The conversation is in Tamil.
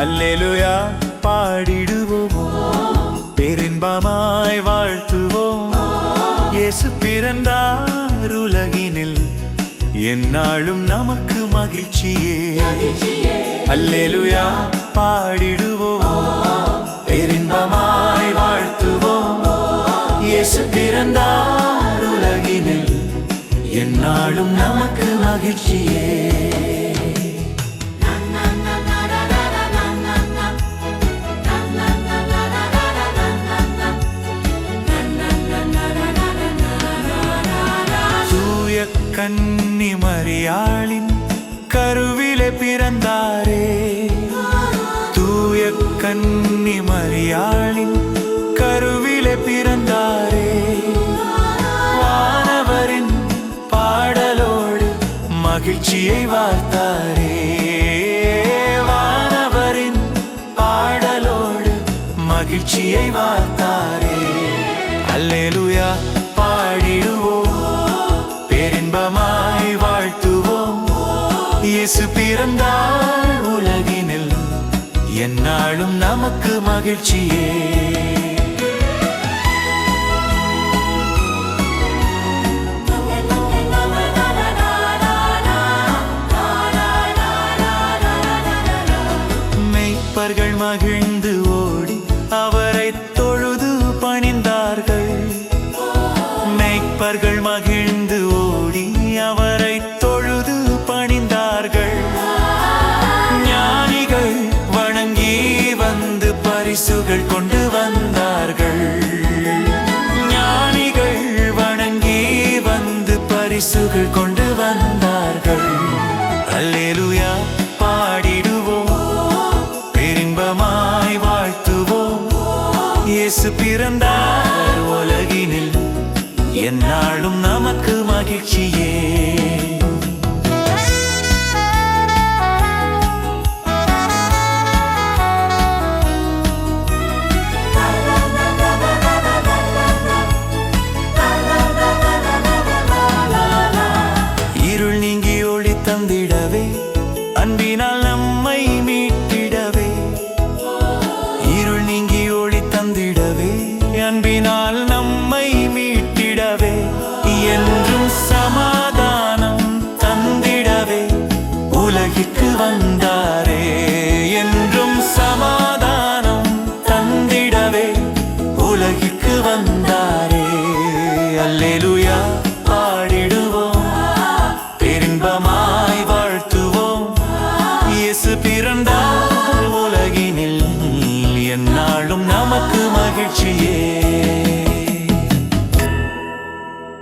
அல்லேலுயா பாடிடுவோம்? பெரும்பமாய் வாழ்த்துவோம். இயேசு பிறந்தார் உலகினில் என்னாலும் நமக்கு மகிழ்ச்சியே. அல்லேலுயா பாடிடுவோம்? பெரும்பமாய் வாழ்த்துவோம். இயேசு பிறந்தார் உலகினில் என்னாலும் நமக்கு மகிழ்ச்சியே. கன்னி மரியாளின் கருவிலே பிறந்தாரே. தூய கன்னி மரியாளின் கருவிலே பிறந்தாரே. வானவரின் பாடலோடு மகிழ்ச்சியை வார்த்தாரே. வானவரின் பாடலோடு மகிழ்ச்சியை வார்த்தாரே. அல்லேலு இயேசு பிறந்தார் உலகினில். என்னாலும் நமக்கு மகிழ்ச்சியே. அவர்கள் கொண்டு வந்தார்கள். ஞானிகள் வணங்கி வந்து பரிசுகள் கொண்டு வந்தார்கள். அல்லேலுயா பாடிடுவோம். பெரும்பமாய் வாழ்த்துவோம். இயேசு பிறந்தார் உலகினில். என்னாலும் நமக்கு மகிழ்ச்சியே. அன்பினால் நம்மை மீட்டிடவே இருள் நீங்கி ஒளி தந்திடவே. அன்பினால் நம்மை மீட்டிடவே என்றும் சமாதானம் தந்திடவே. உலகிற்கு வந்தாரே. என்றும் சமாதானம் தந்திடவே. உலகிற்கு வந்தாரே. அல்லேலுயா.